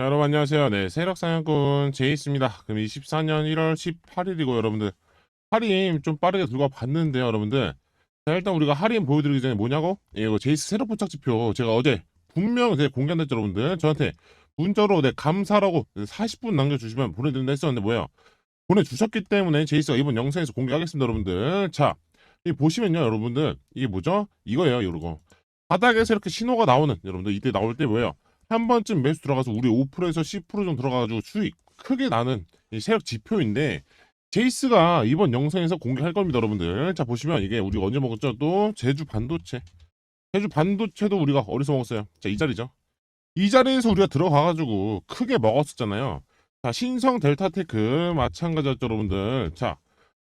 자, 여러분 안녕하세요. 네, 세력 사냥꾼 제이스입니다. 그럼 24년 1월 18일이고 여러분들 할인 좀 빠르게 들고 봤는데요, 여러분들. 자, 일단 우리가 할인 보여드리기 전에 뭐냐고? 예, 이거 제이스 세력 포착 지표 제가 어제 분명 제 공개한댔죠, 여러분들. 저한테 문자로 네, 감사라고 40분 남겨주시면 보내드린다 했었는데 뭐예요? 보내주셨기 때문에 제이스가 이번 영상에서 공개하겠습니다, 여러분들. 자, 이 보시면요, 여러분들 이게 뭐죠? 이거예요, 이거. 바닥에서 이렇게 신호가 나오는 여러분들 이때 나올 때 뭐예요? 한 번쯤 매수 들어가서 우리 5%에서 10% 정도 들어가가지고 수익 크게 나는 이 세력 지표인데 제이스가 이번 영상에서 공개할 겁니다, 여러분들. 자 보시면 이게 우리가 언제 먹었죠? 또 제주 반도체. 제주 반도체도 우리가 어디서 먹었어요? 자 이 자리죠. 이 자리에서 우리가 들어가가지고 크게 먹었었잖아요. 자 신성 델타테크 마찬가지였죠, 여러분들. 자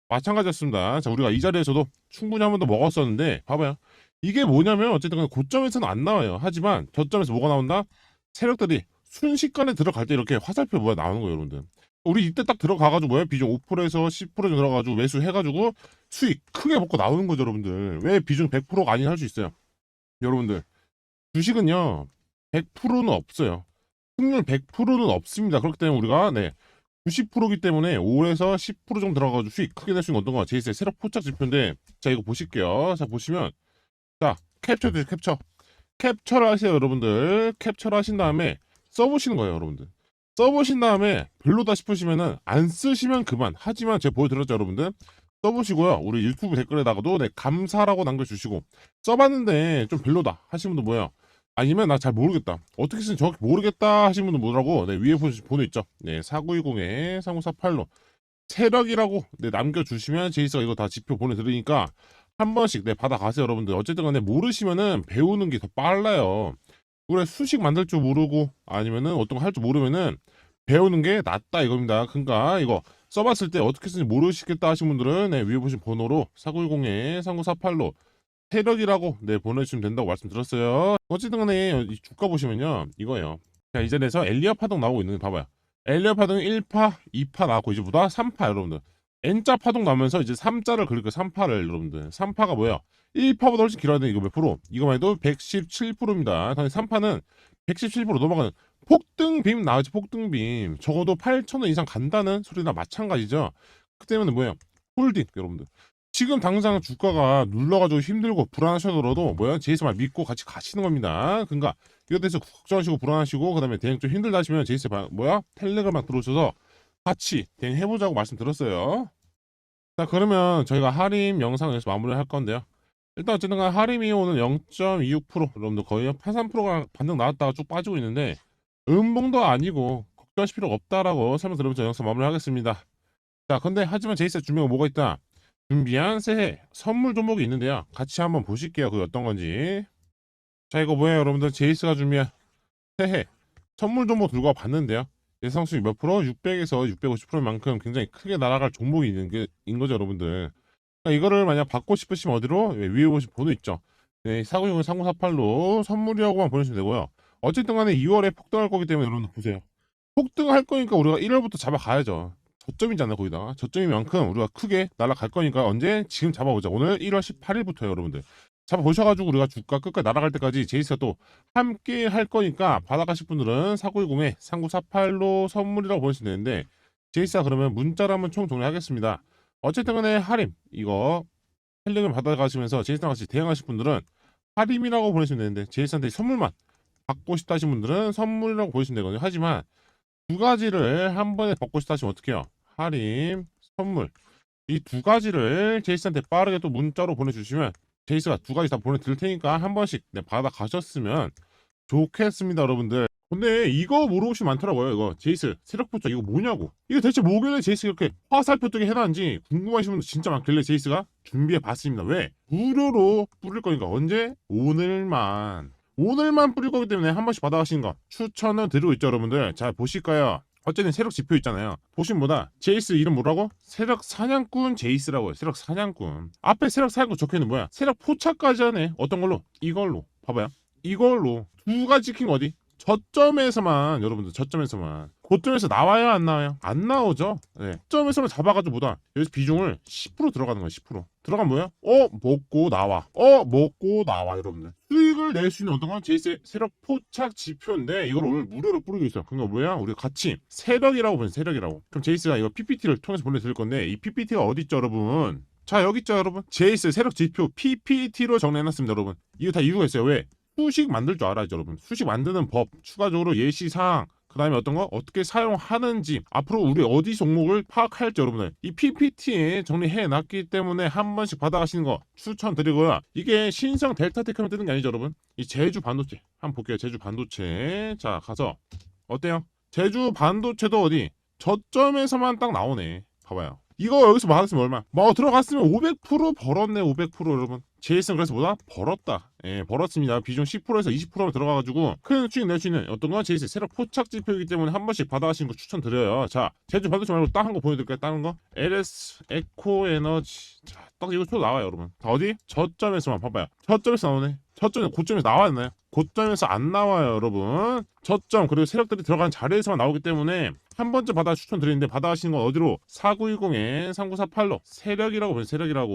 마찬가지였습니다. 자 우리가 이 자리에서도 충분히 한 번 더 먹었었는데 봐봐요. 이게 뭐냐면 어쨌든 고점에서는 안 나와요. 하지만 저점에서 뭐가 나온다? 세력들이 순식간에 들어갈 때 이렇게 화살표 뭐가 나오는 거예요, 여러분들. 우리 이때 딱 들어가가지고 뭐야 비중 5%에서 10% 정도 들어가가지고 매수 해가지고 수익 크게 먹고 나오는 거죠, 여러분들. 왜 비중 100%가 아닌 할 수 있어요, 여러분들. 주식은요 100%는 없어요. 승률 100%는 없습니다. 그렇기 때문에 우리가 네 90%기 때문에 5에서 10% 정도 들어가가지고 수익 크게 낼 수 있는 어떤 거 제이스의 세력 포착 지표인데 자 이거 보실게요. 자 보시면 자돼 캡처 캡처를 하세요 여러분들. 캡처를 하신 다음에 써보시는 거예요 여러분들. 써보신 다음에 별로다 싶으시면은 안 쓰시면 그만. 하지만 제가 보여드렸죠 여러분들. 써보시고요. 우리 유튜브 댓글에다가도 네 감사라고 남겨주시고. 써봤는데 좀 별로다 하시는 분도 뭐예요? 아니면 나 잘 모르겠다. 어떻게 쓰는지 정확히 모르겠다 하시는 분도 뭐라고 네 위에 보- 번호 있죠. 네 4920에 3948로. 세력이라고 네 남겨주시면 제이스가 이거 다 지표 보내드리니까 한 번씩 네 받아가세요 여러분들. 어쨌든 간에 모르시면은 배우는 게 더 빨라요. 그래 수식 만들 줄 모르고 아니면은 어떤 거 할 줄 모르면은 배우는 게 낫다 이겁니다. 그러니까 이거 써봤을 때 어떻게 쓰는지 모르시겠다 하신 분들은 네, 위에 보신 번호로 4910에 3948로 세력이라고 네 보내주시면 된다고 말씀드렸어요. 어쨌든 간에 이 주가 보시면요 이거예요. 자이 자리에서 엘리어 파동 나오고 있는 거 봐봐요. 엘리어 파동이 1파 2파 나왔고 이제 보다 3파 여러분들 N자 파동 나오면서 이제 3자를 그릴 거예요. 3파를 여러분들. 3파가 뭐야? 1파보다 훨씬 길어야 돼. 이거 몇 프로? 이거만 해도 117%입니다. 당연히 3파는 117% 넘어가는 폭등빔 나오지 폭등빔. 적어도 8,000원 이상 간다는 소리나 마찬가지죠. 그 때문에 뭐예요? 홀딩 여러분들. 지금 당장 주가가 눌러가지고 힘들고 불안하셔도 뭐야? 제이스만 믿고 같이 가시는 겁니다. 그러니까 이거 대해서 걱정하시고 불안하시고 그 다음에 대응 좀 힘들다 하시면 제이스 바- 뭐야? 텔레그램 들어오셔서 같이 대응 해보자고 말씀드렸어요. 자 그러면 저희가 할인 영상에서 마무리를 할 건데요. 일단 어쨌든 간 할인이 오늘 0.26% 여러분들 거의 83%가 반등 나왔다가 쭉 빠지고 있는데 음봉도 아니고 걱정하실 필요가 없다라고 설명드리면서 영상 마무리하겠습니다. 자 근데 하지만 제이스 준비가 뭐가 있다? 준비한 새해 선물 종목이 있는데요. 같이 한번 보실게요. 그게 어떤 건지. 자 이거 뭐예요 여러분들 제이스가 준비한 새해 선물 종목 들고 와 봤는데요. 예상 수익 몇 프로? 600에서 650%만큼 굉장히 크게 날아갈 종목이 있는 게, 인 거죠, 여러분들. 그러니까 이거를 만약 받고 싶으시면 어디로? 예, 위에 보신 번호 있죠. 네, 490, 3048로 선물이라고만 보내주시면 되고요. 어쨌든 간에 2월에 폭등할 거기 때문에 여러분들 보세요. 폭등할 거니까 우리가 1월부터 잡아가야죠. 저점이잖아요, 거기다가. 저점인 만큼 우리가 크게 날아갈 거니까 언제? 지금 잡아보자. 오늘 1월 18일부터요, 여러분들. 잡아보셔가지고 우리가 주가 끝까지 날아갈 때까지 제이스가 또 함께 할 거니까 받아가실 분들은 4910에 3948로 선물이라고 보내시면 되는데 제이스가 그러면 문자로 한번 총 정리하겠습니다. 어쨌든 간에 할인 이거 텔레그램 받아가시면서 제이스랑 같이 대응하실 분들은 할인이라고 보내시면 되는데 제이스한테 선물만 받고 싶다 하신 분들은 선물이라고 보내시면 되거든요. 하지만 두 가지를 한 번에 받고 싶다 하시면 어떻게 해요? 할인, 선물 이 두 가지를 제이스한테 빠르게 또 문자로 보내주시면 제이스가 두 가지 다 보내드릴 테니까 한 번씩 네, 받아 가셨으면 좋겠습니다, 여러분들. 근데 이거 모르시면 많더라고요, 이거. 제이스, 세력포차 이거 뭐냐고. 이거 대체 뭐길래 제이스 이렇게 화살표 뜨게 해놨는지 궁금하신 분들 진짜 많길래 제이스가 준비해 봤습니다. 왜? 무료로 뿌릴 거니까. 언제? 오늘만. 오늘만 뿌릴 거기 때문에 한 번씩 받아가시는 거 추천을 드리고 있죠, 여러분들. 자, 보실까요? 어쨌든 세력 지표 있잖아요. 뭐다? 제이스 이름 뭐라고? 세력 사냥꾼 제이스라고요. 세력 사냥꾼. 앞에 세력 사냥꾼 적혀있는 뭐야? 세력 포착까지 하네. 어떤 걸로? 이걸로. 봐봐요. 이걸로 두 가지 거 어디? 저점에서만 여러분들 저점에서만 고점에서 나와요 안 나와요? 안 나오죠. 네. 저점에서만 잡아가지고 뭐다 여기서 비중을 10% 들어가는 거야 10% 들어가면 뭐야? 어 먹고 나와 어 먹고 나와 여러분들 수익을 낼 수 있는 어떤 건 제이스의 세력 포착 지표인데 이걸 오늘 무료로 뿌리고 있어 그러니까 뭐야? 우리가 같이 세력이라고 보면 세력이라고 그럼 제이스가 이거 PPT를 통해서 보내드릴 건데 이 PPT가 어디 있죠 여러분? 자 여기 있죠 여러분 제이스 세력 지표 PPT로 정리해놨습니다 여러분 이거 다 이유가 있어요 왜? 수식 만들 줄 알아야죠 여러분 수식 만드는 법 추가적으로 예시사항 그 다음에 어떤 거? 어떻게 사용하는지 앞으로 우리 어디 종목을 파악할지 여러분들. 이 PPT에 정리해 놨기 때문에 한 번씩 받아가시는 거 추천드리고요. 이게 신성 델타 테크만 뜨는 게 아니죠 여러분? 이 제주 반도체. 한번 볼게요. 제주 반도체. 자 가서 어때요? 제주 반도체도 어디? 저점에서만 딱 나오네. 봐봐요 이거 여기서 받았으면 얼마? 뭐 들어갔으면 500% 벌었네 500% 여러분 제이슨 그래서 뭐다? 벌었다 예 벌었습니다 비중 10%에서 20%로 들어가가지고 큰 수익 낼 수 있는 어떤 건 제이슨 세력 포착 지표이기 때문에 한 번씩 받아가시는 거 추천드려요 자 제주 받으시 말고 다른 거 보여드릴까요 다른 거? LS 에코 에너지 자 딱 이거 또 나와요 여러분 자, 어디? 저점에서만 봐봐요 저점에서 나오네 저점에 고점에서 나왔나요? 고점에서 안 나와요 여러분 저점 그리고 세력들이 들어간 자리에서만 나오기 때문에 한 번쯤 받아 추천드리는데 받아가시는 건 어디로? 4910에 3948로. 세력이라고 보면 세력이라고